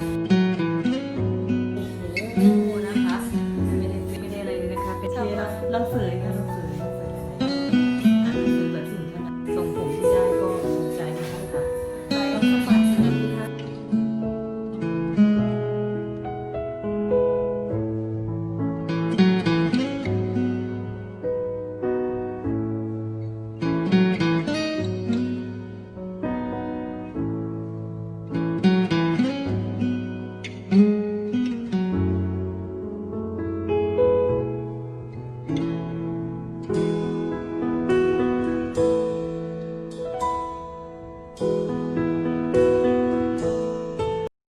โอ้โหนะคะไม่ได้ไม่ได้อะไรเลยนะคะเป็นเทลอนเสยนะคะ you